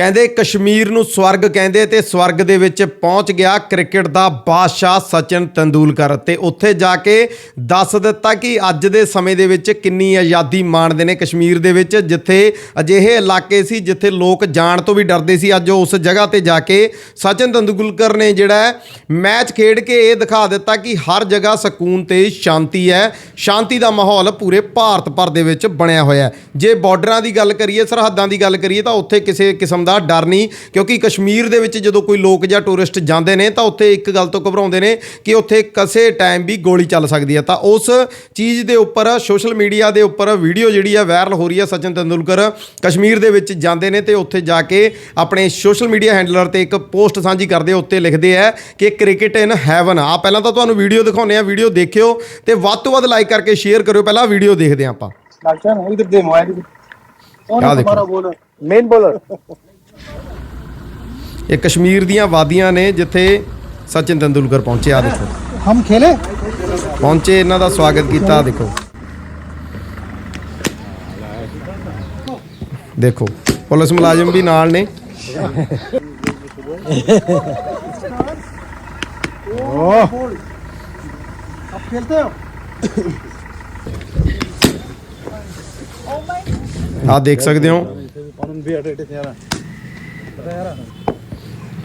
ਕਹਿੰਦੇ ਕਸ਼ਮੀਰ ਨੂੰ ਸਵਰਗ ਕਹਿੰਦੇ ਤੇ ਸਵਰਗ ਦੇ ਵਿੱਚ ਪਹੁੰਚ ਗਿਆ ਕ੍ਰਿਕਟ ਦਾ ਬਾਦਸ਼ਾਹ ਸਚਿਨ ਤੰਦੂਲਕਰ ਤੇ ਉੱਥੇ ਜਾ ਕੇ ਦੱਸ ਦਿੱਤਾ ਕਿ ਅੱਜ ਦੇ ਸਮੇਂ ਦੇ ਵਿੱਚ ਕਿੰਨੀ ਆਜ਼ਾਦੀ ਮਾਣਦੇ ਨੇ ਕਸ਼ਮੀਰ ਦੇ ਵਿੱਚ, ਜਿੱਥੇ ਅਜਿਹੇ ਇਲਾਕੇ ਸੀ ਜਿੱਥੇ ਲੋਕ ਜਾਣ ਤੋਂ ਵੀ ਡਰਦੇ ਸੀ। ਅੱਜ ਉਸ ਜਗ੍ਹਾ ਤੇ ਜਾ ਕੇ ਸਚਿਨ ਤੰਦੂਲਕਰ ਨੇ ਜਿਹੜਾ ਮੈਚ ਖੇਡ ਕੇ ਇਹ ਦਿਖਾ ਦਿੱਤਾ ਕਿ ਹਰ ਜਗ੍ਹਾ ਸਕੂਨ ਤੇ ਸ਼ਾਂਤੀ ਹੈ। ਸ਼ਾਂਤੀ ਦਾ ਮਾਹੌਲ ਪੂਰੇ ਭਾਰਤ ਭਰ ਦੇ ਵਿੱਚ ਬਣਿਆ ਹੋਇਆ ਹੈ। ਜੇ ਬਾਰਡਰਾਂ ਦੀ ਗੱਲ ਕਰੀਏ, ਸਰਹੱਦਾਂ ਦੀ ਗੱਲ ਕਰੀਏ ਤਾਂ ਉੱਥੇ ਕਿਸੇ ਕਿਸਮ ਦਾ ਡਰ ਨਹੀਂ ਕਿਉਂਕਿ ਕਸ਼ਮੀਰ ਦੇ ਵਿੱਚ ਜਦੋਂ ਕੋਈ ਲੋਕ ਜਾਂ ਟੂਰਿਸਟ ਜਾਂਦੇ ਨੇ ਤਾਂ ਉੱਥੇ ਇੱਕ ਗੱਲ ਤੋਂ ਘਬਰਾਉਂਦੇ ਨੇ ਕਿ ਉੱਥੇ ਕਿਸੇ ਟਾਈਮ ਵੀ ਗੋਲੀ ਚੱਲ ਸਕਦੀ ਹੈ। ਤਾਂ ਉਸ ਚੀਜ਼ ਦੇ ਉੱਪਰ ਸੋਸ਼ਲ ਮੀਡੀਆ ਦੇ ਉੱਪਰ ਵੀਡੀਓ ਜਿਹੜੀ ਹੈ ਵਾਇਰਲ ਹੋ ਰਹੀ ਹੈ ਸਚਿਨ ਤੰਦੁਲਕਰ। ਕਸ਼ਮੀਰ ਦੇ ਵਿੱਚ ਜਾਂਦੇ ਨੇ ਤੇ ਉੱਥੇ ਜਾ ਕੇ ਆਪਣੇ ਸੋਸ਼ਲ ਮੀਡੀਆ ਹੈਂਡਲਰ ਤੇ ਇੱਕ ਪੋਸਟ ਸਾਂਝੀ ਕਰਦੇ ਉੱਤੇ ਲਿਖਦੇ ਆ ਕਿ ਕ੍ਰਿਕਟ ਇਨ ਹੈਵਨ। ਆ ਪਹਿਲਾਂ ਤਾਂ ਤੁਹਾਨੂੰ ਵੀਡੀਓ ਦਿਖਾਉਨੇ ਆ ਵੀਡੀਓ ਦੇਖਿਓ ਤੇ ਵੱਧ ਤੋਂ ਵੱਧ ਲਾਈਕ ਕਰਕੇ ਸ਼ੇਅਰ ਕਰਿਓ ਪਹਿਲਾਂ ਵੀਡੀਓ ਦੇਖਦੇ ਆ ਆਪਾਂ। ਡਾਕਟਰ ਸਾਹਿਬ ਇਧਰ ਦੇ ਮੋਬਾਈਲ? ਕੌਣ ਹੈ ਤੁਹਾਡਾ ਬੋਲਰ ਮੇਨ ਬੋਲਰ ਇਹ ਕਸ਼ਮੀਰ ਦੀਆਂ ਵਾਦੀਆਂ ਨੇ ਜਿੱਥੇ ਸਚਿਨ ਤੰਦੂਲਕਰ ਪਹੁੰਚੇ ਆ ਦੇਖੋ हम खेले ਪਹੁੰਚੇ ਇਹਨਾਂ ਦਾ ਸਵਾਗਤ ਕੀਤਾ ਆਹ ਦੇਖੋ ਦੇਖੋ ਪੁਲਿਸ ਮੁਲਾਜ਼ਮ ਵੀ ਨਾਲ ਨੇ आप खेलते हो ਆਹ ਦੇਖ ਸਕਦੇ ਹੋ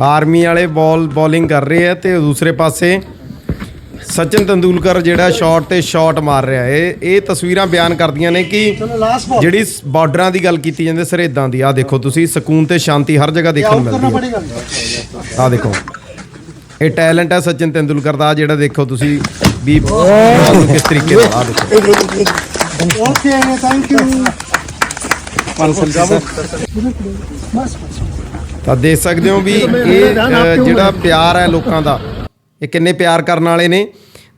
ਆਰਮੀ ਵਾਲੇ ਬਾਲ ਬੋਲਿੰਗ ਕਰ ਰਹੇ ਆ ਤੇ ਦੂਸਰੇ ਪਾਸੇ ਸਚਿਨ ਤੰਦੂਲਕਰ ਜਿਹੜਾ ਸ਼ਾਟ ਤੇ ਸ਼ਾਟ ਮਾਰ ਰਿਹਾ ਏ ਇਹ ਤਸਵੀਰਾਂ ਬਿਆਨ ਕਰਦੀਆਂ ਨੇ ਕਿ ਜਿਹੜੀ ਬਾਰਡਰਾਂ ਦੀ ਗੱਲ ਕੀਤੀ ਜਾਂਦੀ ਸਰਹੱਦਾਂ ਦੀ। ਆ ਦੇਖੋ ਤੁਸੀਂ ਸਕੂਨ ਤੇ ਸ਼ਾਂਤੀ ਹਰ ਜਗ੍ਹਾ ਦੇਖਣ ਨੂੰ ਮਿਲਦੀ ਹੈ। ਆ ਦੇਖੋ। ਇਹ ਟੈਲੈਂਟ ਹੈ ਸਚਿਨ ਤੰਦੂਲਕਰ ਦਾ ਜਿਹੜਾ ਦੇਖੋ ਤੁਸੀਂ ਵੀ ਕਿਸ ਤਰੀਕੇ ਨਾਲ ਆ ਦੇਖੋ। ਓਕੇ ਥੈਂਕ ਯੂ ਤਾਂ ਦੇਖ ਸਕਦੇ ਹੋ ਵੀ ਇਹ ਜਿਹੜਾ ਪਿਆਰ ਹੈ ਲੋਕਾਂ ਦਾ, ਇਹ ਕਿੰਨੇ ਪਿਆਰ ਕਰਨ ਵਾਲੇ ਨੇ।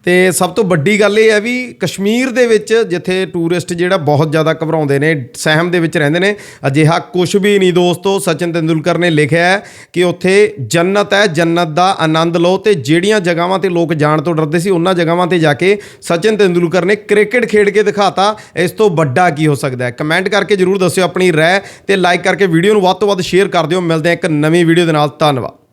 ਤੇ ਸਭ ਤੋਂ ਵੱਡੀ ਗੱਲ ਇਹ ਹੈ ਵੀ ਕਸ਼ਮੀਰ ਦੇ ਵਿੱਚ ਜਿੱਥੇ ਟੂਰਿਸਟ ਜਿਹੜਾ ਬਹੁਤ ਜ਼ਿਆਦਾ ਘਬਰਾਉਂਦੇ ਨੇ, ਸਹਿਮ ਦੇ ਵਿੱਚ ਰਹਿੰਦੇ ਨੇ, ਅਜਿਹਾ ਕੁਝ ਵੀ ਨਹੀਂ ਦੋਸਤੋ, ਸਚਿਨ ਤੰਦੂਲਕਰ ਨੇ ਲਿਖਿਆ ਹੈ ਕਿ ਉੱਥੇ ਜੰਨਤ ਹੈ, ਜੰਨਤ ਦਾ ਆਨੰਦ ਲਓ ਤੇ ਜਿਹੜੀਆਂ ਜਗ੍ਹਾਵਾਂ ਤੇ ਲੋਕ ਜਾਣ ਤੋਂ ਡਰਦੇ ਸੀ, ਉਹਨਾਂ ਜਗ੍ਹਾਵਾਂ ਤੇ ਜਾ ਕੇ ਸਚਿਨ ਤੰਦੂਲਕਰ ਨੇ ਕ੍ਰਿਕਟ ਖੇਡ ਕੇ ਦਿਖਾਤਾ। ਇਸ ਤੋਂ ਵੱਡਾ ਕੀ ਹੋ ਸਕਦਾ ਹੈ? ਕਮੈਂਟ ਕਰਕੇ ਜਰੂਰ ਦੱਸਿਓ ਆਪਣੀ ਰਾਏ ਤੇ ਲਾਈਕ ਕਰਕੇ ਵੀਡੀਓ ਨੂੰ ਵੱਧ ਤੋਂ ਵੱਧ ਸ਼ੇਅਰ ਕਰ ਦਿਓ। ਮਿਲਦੇ ਹਾਂ ਇੱਕ ਨਵੀਂ ਵੀਡੀਓ ਦੇ ਨਾਲ। ਧੰਨਵਾਦ।